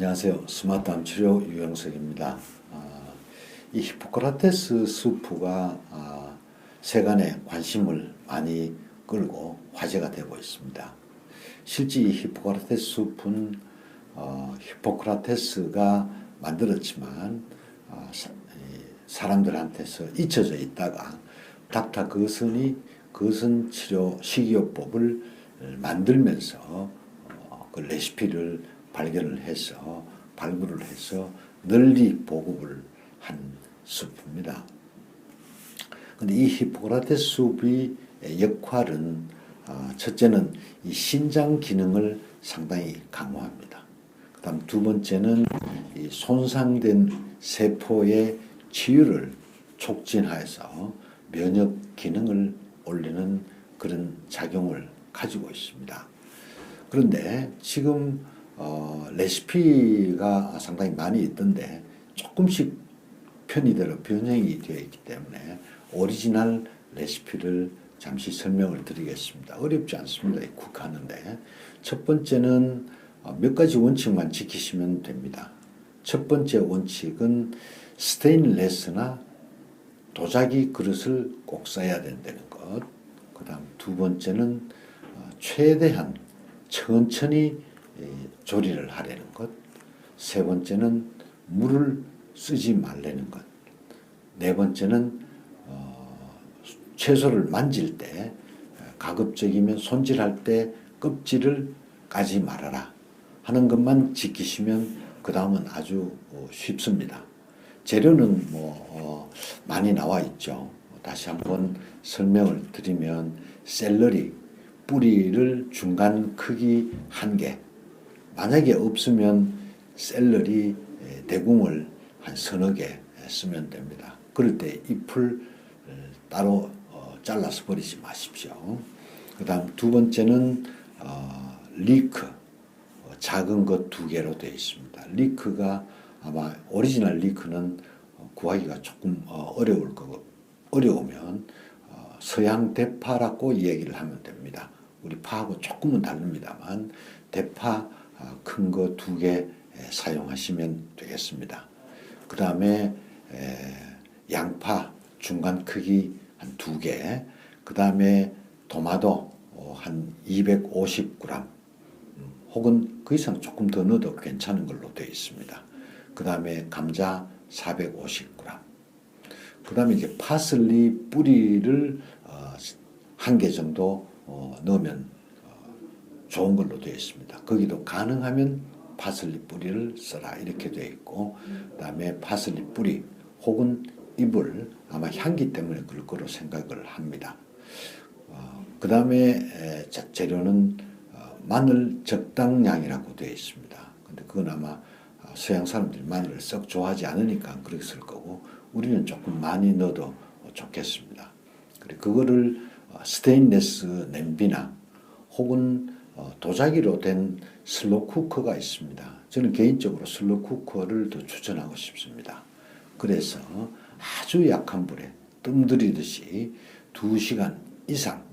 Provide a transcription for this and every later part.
안녕하세요. 스마트암 치료 유영석입니다. 아, 이 히포크라테스 수프가 아, 세간의 관심을 많이 끌고 화제가 되고 있습니다. 실제 이 히포크라테스 숲은 어, 히포크라테스가 만들었지만 아, 사람들한테서 잊혀져 있다가 닥터 거슨이 거슨 치료 식이요법을 만들면서 어, 그 레시피를 발견을 해서 발굴을 해서 널리 보급을 한 수프입니다. 근데 이 히포크라테스 숲의 역할은 아, 첫째는 이 신장 기능을 상당히 강화합니다. 그다음 두 번째는 이 손상된 세포의 치유를 촉진하여서 면역 기능을 올리는 그런 작용을 가지고 있습니다. 그런데 지금 어, 레시피가 상당히 많이 있던데 조금씩 편의대로 변형이 되어 있기 때문에 오리지널 레시피를 잠시 설명을 드리겠습니다. 어렵지 않습니다. 쿡하는데 첫 번째는 어, 몇 가지 원칙만 지키시면 됩니다. 첫 번째 원칙은 스테인레스나 도자기 그릇을 꼭 써야 된다는 것. 그 다음 두 번째는 어, 최대한 천천히 예, 조리를 하려는 것. 세 번째는 물을 쓰지 말라는 것. 네 번째는 어, 채소를 만질 때 어, 가급적이면 손질할 때 껍질을 까지 말아라 하는 것만 지키시면 그 다음은 아주 어, 쉽습니다. 재료는 뭐 어, 많이 나와 있죠. 다시 한번 설명을 드리면 샐러리 뿌리를 중간 크기 한 개. 만약에 없으면 샐러리 에, 대궁을 한 서너 개 쓰면 됩니다. 그럴 때 잎을 어, 따로 어, 잘라서 버리지 마십시오. 그 다음 두 번째는 어, 리크 어, 작은 것 두 개로 되어 있습니다. 리크가 아마 오리지널 리크는 어, 구하기가 조금 어, 어려울 거고 어려우면 어, 서양 대파라고 이야기를 하면 됩니다. 우리 파하고 조금은 다릅니다만 대파 아, 큰 거 두 개 사용하시면 되겠습니다. 그 다음에 양파 중간 크기 한 두 개, 그 다음에 도마도 어, 한 250g, 음, 혹은 그 이상 조금 더 넣어도 괜찮은 걸로 되어 있습니다. 그 다음에 감자 450g, 그 다음에 이제 파슬리 뿌리를 어, 한개 정도 어, 넣으면 좋은 걸로 되어 있습니다. 거기도 가능하면 파슬리 뿌리를 써라 이렇게 되어 있고 그 다음에 파슬리 뿌리 혹은 잎을 아마 향기 때문에 그럴 거로 생각을 합니다. 어, 그 다음에 재료는 어, 마늘 적당량이라고 되어 있습니다. 근데 그건 아마 어, 서양 사람들이 마늘을 썩 좋아하지 않으니까 그렇게 쓸 거고 우리는 조금 많이 넣어도 좋겠습니다. 그리고 그거를 스테인레스 냄비나 혹은 도자기로 된 슬로 쿠커가 있습니다. 저는 개인적으로 슬로 쿠커를 더 추천하고 싶습니다. 그래서 아주 약한 불에 뜸들이듯이 2시간 이상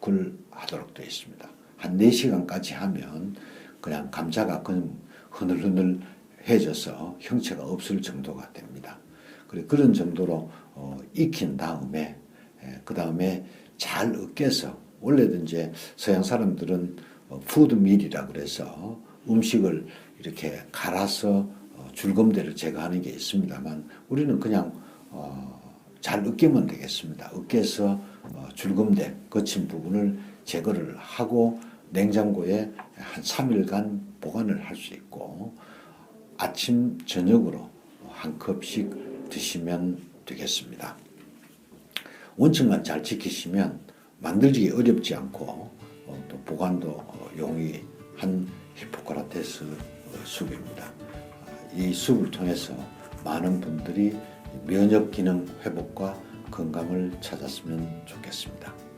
쿡을 하도록 되어 있습니다. 한 4시간까지 하면 그냥 감자가 그냥 흐늘흐늘 해져서 형체가 없을 정도가 됩니다. 그런 정도로 어, 익힌 다음에 그 다음에 잘 으깨서 원래는 이제 서양 사람들은 푸드밀이라 그래서 음식을 이렇게 갈아서 어, 줄검대를 제거하는 게 있습니다만 우리는 그냥 어, 잘 으깨면 되겠습니다. 으깨서 어, 줄검대 거친 부분을 제거를 하고 냉장고에 한 3일간 보관을 할 수 있고 아침 저녁으로 한 컵씩 드시면 되겠습니다. 원칙만 잘 지키시면 만들기 어렵지 않고 어, 또 보관도 어, 용이한 히포크라테스 어, 숲입니다. 아, 이 숲을 통해서 많은 분들이 면역 기능 회복과 건강을 찾았으면 좋겠습니다.